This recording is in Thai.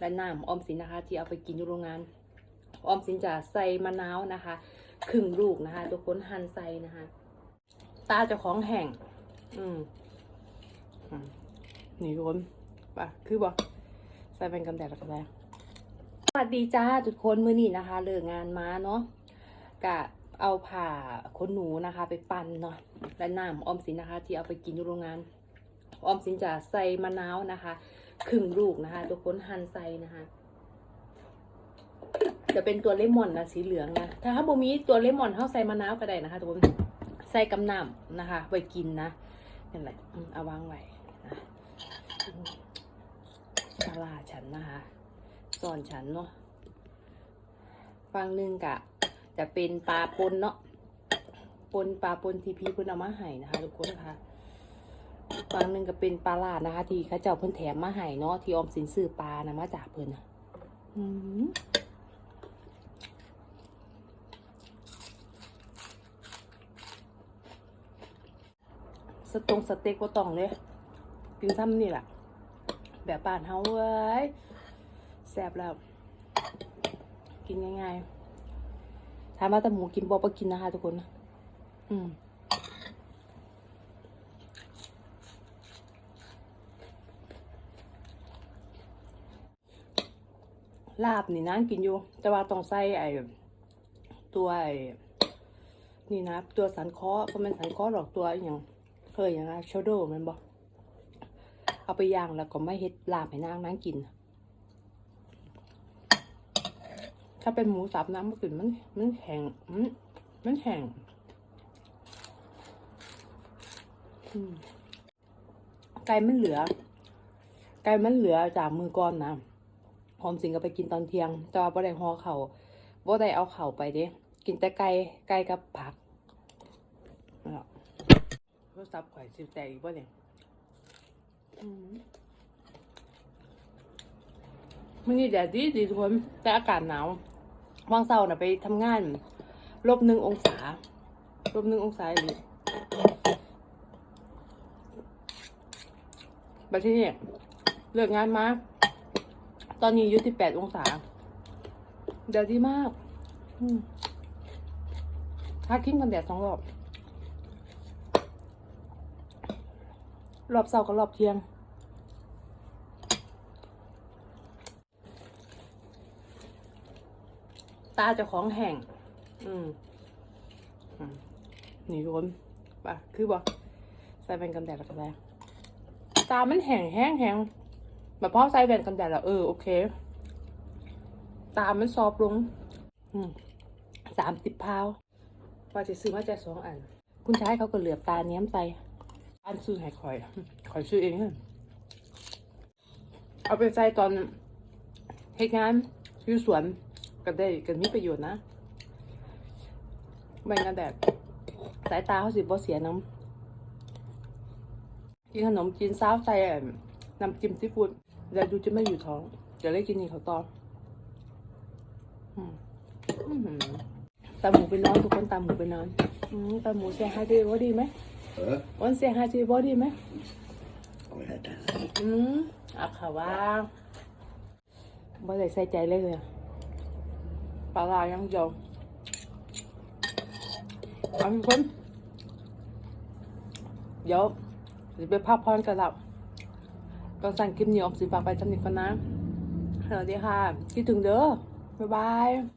และน้ำออมสินนะคะ ที่เอาไปกินอยู่โรงงาน ออมสินจะใส่มะนาวนะคะครึ่งลูกนะคะทุกคนหั่นใส่นะคะ ตาเจะของแห้งอืมนี่ทุกคนปะคือบอกใส่เป็นกำแดดแล้วก็ได้สวัสดีจ้าทุกคนมื้อนี้นะคะเลิกงานมาเนาะกะเอาผ่าขนหนูนะคะ ไปปั่นเนาะและน้ำออมสินนะคะ ที่เอาไปกินอยู่โรงงาน ออมสินจะใส่มะนาวนะคะ ครึ่งลูกนะคะ ทุกคนหั่นใส่นะคะ จะเป็นตัวเลมอนนะสีเหลืองนะถ้าบ่มีตัวเลมอนเข้าใส่มะนาวก็ได้นะคะทุกคนใส่กำน้ำนะคะ ไว้กินนะนั่นแหละอืมเอาวางไว้นะปลาฉันนะคะสอนฉันเนาะฟังหนึ่งกะ จะเป็นปลาปนเนาะปนปลาปนทีพี่เพิ่นเอามาให้นะคะ ทุกคนนะคะ บางหนึ่งก็เป็นปลาลาดนะคะ ที่ข้าเจ้าเพิ่นแถมมาให้เนาะที่ออมสินซื้อปลานะมาจากเพิ่นนอืมสตงสเต็กก็ต้องเลยกินซ้ำนี่แหละแบบบ้านเฮาเว้ยแซ่บแล้ว กินง่ายๆถามว่าแต่หมูกินบ่ปกินนะคะทุกคน อืม ลาบนี่นั่งกินอยู่ แต่ว่าต้องใส่ไอ้ตัวไอ้นี่นะ ตัวสันคอก็เป็นสันคอหรอกตัวอย่างเคยอย่างไรชโดมันบอกเอาไปย่างแล้วก็ไม่เฮ็ดลาบให้นางนั่งกิน ถ้าเป็นหมูสับน้ำมันกลิ่นมันมันแข็งมันมันแข็งไก่มันเหลือ ไก่มันเหลือจากมือก่อนนะ หอมสิงก็ไปกินตอนเที่ยง แต่ว่าบ่ได้ห่อเข่าวบ่ได้เอาเข่าไปเด้กินแต่ไก่ไก่กับผักและโทรศัพท์ข่อยสิแตกอีกบ่เนี่ยมันนี่แดดดีดีทุกคนแต่อากาศหนาวว่างเสาร์น่ะไปทำงานลบหนึ่งองศาลบหนึ่งองศาเลยไปที่นี่เลิกงานมา ตอนนี้อยู่ที่แปดองศา เดี๋ยวดีมากอืมถ้าทิ้งกันแดดสองรอบ รอบเสาร์กับรอบเที่ยง ตาเจะของแห้งอืมอืมนี่ทุกคนปะคือบอกใส่เป็นกันแดดแล้วก็ได้ตามันแห้งแห้งแห้ง แบบพอใส่แว่นกันแดดแล้วเออโอเค ตามันซอฟต์ลงสามสิบพาวว่าจะซื้อมาจะสองอัน คุณชายเขาก็เหลือบตาเนี้ยมใส่อันซื้อให้คอยคอยซื้อเองเอาไปใส่ตอนเฮ็ดงานอยู่สวนก็ได้ก็มีประโยชน์นะแบ่งกันแดดสายตาเขาสิบ่เสียน้ำกินขนมกินซ้าวใส่นน้ำจิ้มซีฟู้ด เดี๋ยวดูจะไม่อยู่ท้องจะได้กินนี่เขาวต่ออืมอื้อหือตาหมูไปนอนทุกคนตาหมูไปนอนอืมตาหมูเสียหายดีบ่ดีไหม Hä? วันเสียหายดีบ่ดีไหม Oj, det อืมอะค่ะว่าบ่ได้ใส่ใจเลยเลยอะปลาร้ายังเดียวเอาทุกคนเดี๋ยวจะไปพักผ่อนกันแล้ว ก็สั่งคลิปนี้ออกสิฝากไปจำนิทกันนะสวัสดีค่ะ คิดถึงเด้อบ๊ายบาย